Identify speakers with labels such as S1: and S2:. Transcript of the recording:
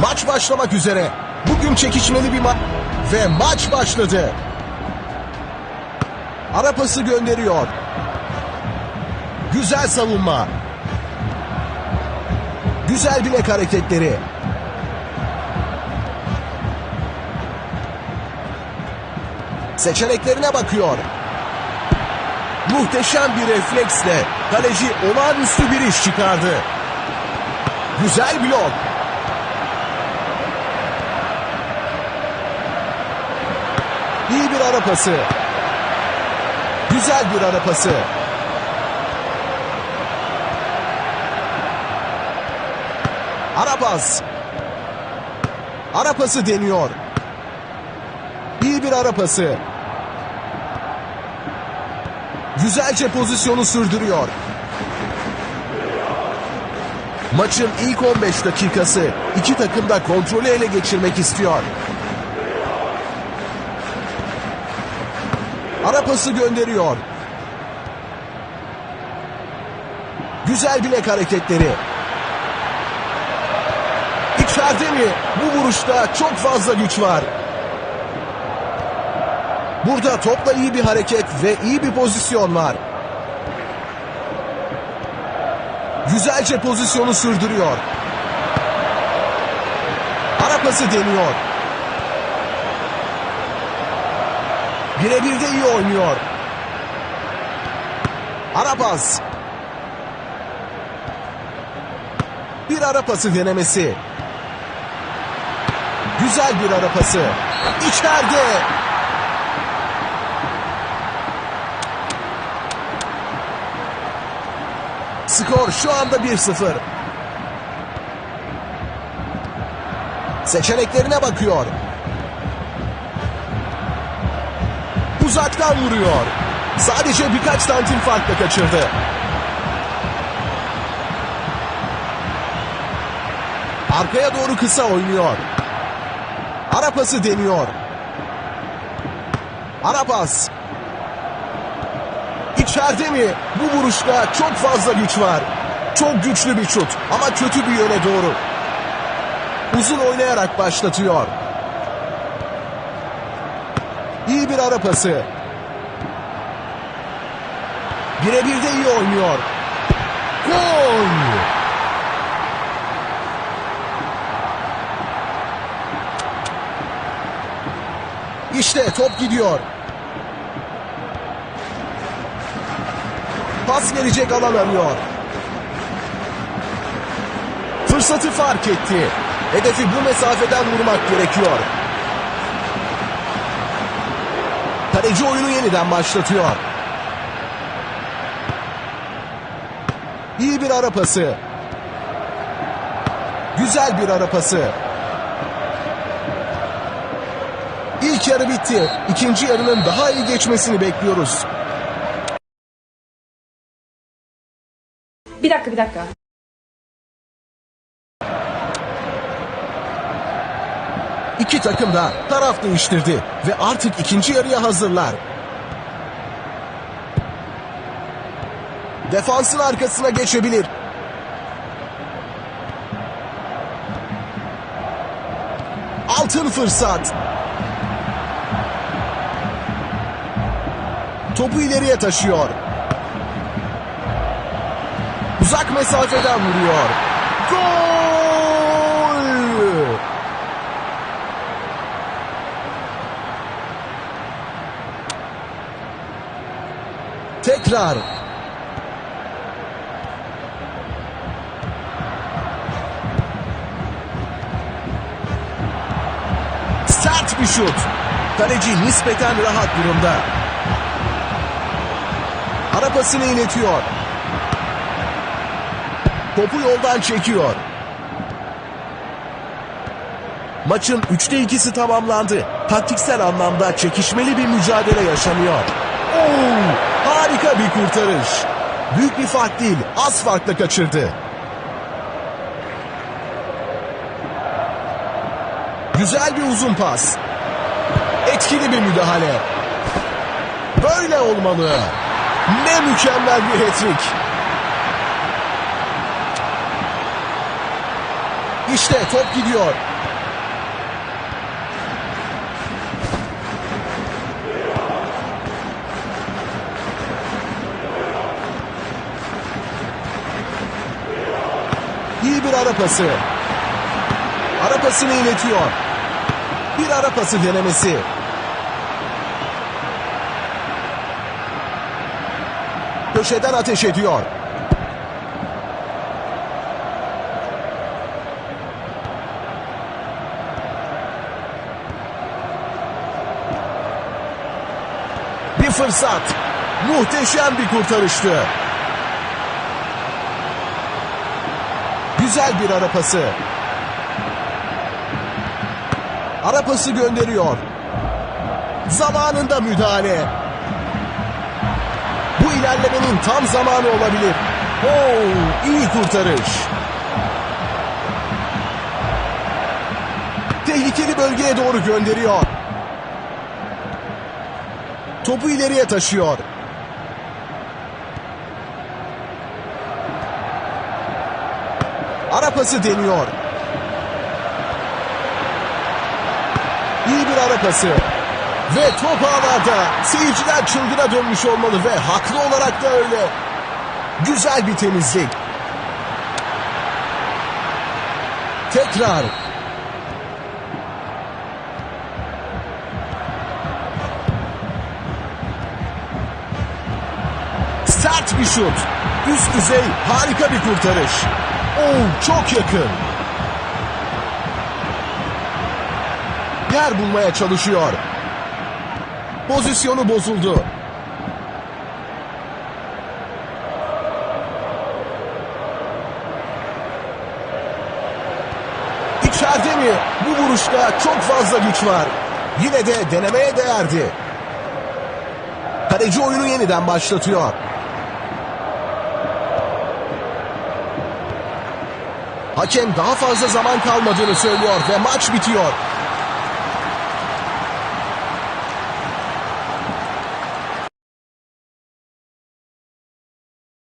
S1: Maç başlamak üzere. Bugün çekişmeli bir maç. Ve maç başladı. Ara pası gönderiyor. Güzel savunma. Güzel bilek hareketleri. Seçeneklerine bakıyor. Muhteşem bir refleksle kaleci olağanüstü bir iş çıkardı. Güzel blok. İyi bir ara pası. Güzel bir ara pası. Ara pas. Ara pası deniyor. İyi bir ara pası. Güzelce pozisyonu sürdürüyor. Maçın ilk 15 dakikası iki takım da kontrolü ele geçirmek istiyor. Ara pası gönderiyor. Güzel bilek hareketleri. İçeride mi? Bu vuruşta çok fazla güç var. Burada topla iyi bir hareket ve iyi bir pozisyon var. Güzelce pozisyonu sürdürüyor. Ara pası deniyor. Birebir de iyi oynuyor. Ara pas. Bir ara pası denemesi. Güzel bir ara pası. İçeride. Skor şu anda 1-0. Seçeneklerine bakıyor. Uzaktan vuruyor. Sadece birkaç santim farkla kaçırdı. Arkaya doğru kısa oynuyor. Ara pası deniyor. Ara pas. İçeride mi? Bu vuruşta çok fazla güç var. Çok güçlü bir şut ama kötü bir yöne doğru. Uzun oynayarak başlatıyor. İyi bir ara pası. Birebir de iyi oynuyor. Gol! İşte top gidiyor. Pas verecek alan arıyor. Fırsatı fark etti. Hedefi bu mesafeden vurmak gerekiyor. Kaleci oyunu yeniden başlatıyor. İyi bir ara pası. Güzel bir ara pası. İlk yarı bitti. İkinci yarının daha iyi geçmesini bekliyoruz.
S2: Bir dakika bir dakika.
S1: İki takım da taraf değiştirdi ve artık ikinci yarıya hazırlar. Defansın arkasına geçebilir. Altın fırsat. Topu ileriye taşıyor. Uzak mesafeden vuruyor. Gol! Tekrar. Sert bir şut. Kaleci nispeten rahat durumda. Ara pasını iletiyor. Topu yoldan çekiyor. Maçın üçte ikisi tamamlandı. Taktiksel anlamda çekişmeli bir mücadele yaşanıyor. Oo, harika bir kurtarış. Büyük bir fark değil, az farkla kaçırdı. Güzel bir uzun pas. Etkili bir müdahale. Böyle olmalı. Ne mükemmel bir hat-trick. İşte top gidiyor. Bir ara pası. Ara pasını iletiyor. Bir ara pası denemesi. Köşeden ateş ediyor. Bir fırsat. Muhteşem bir kurtarıştı. Güzel bir ara pası. Ara pası gönderiyor. Zamanında müdahale. Bu ilerlemenin tam zamanı olabilir. Oo, iyi kurtarış. Tehlikeli bölgeye doğru gönderiyor. Topu ileriye taşıyor. Ara pası deniyor. İyi bir ara pası. Ve top ağlarda. Seyirciler çılgına dönmüş olmalı ve haklı olarak da öyle. Güzel bir temizlik. Tekrar. Sert bir şut. Üst düzey harika bir kurtarış. Oo, çok yakın. Yer bulmaya çalışıyor. Pozisyonu bozuldu. İçeride mi? Bu vuruşta çok fazla güç var. Yine de denemeye değerdi. Kaleci oyunu yeniden başlatıyor. Hakem daha fazla zaman kalmadığını söylüyor ve maç bitiyor.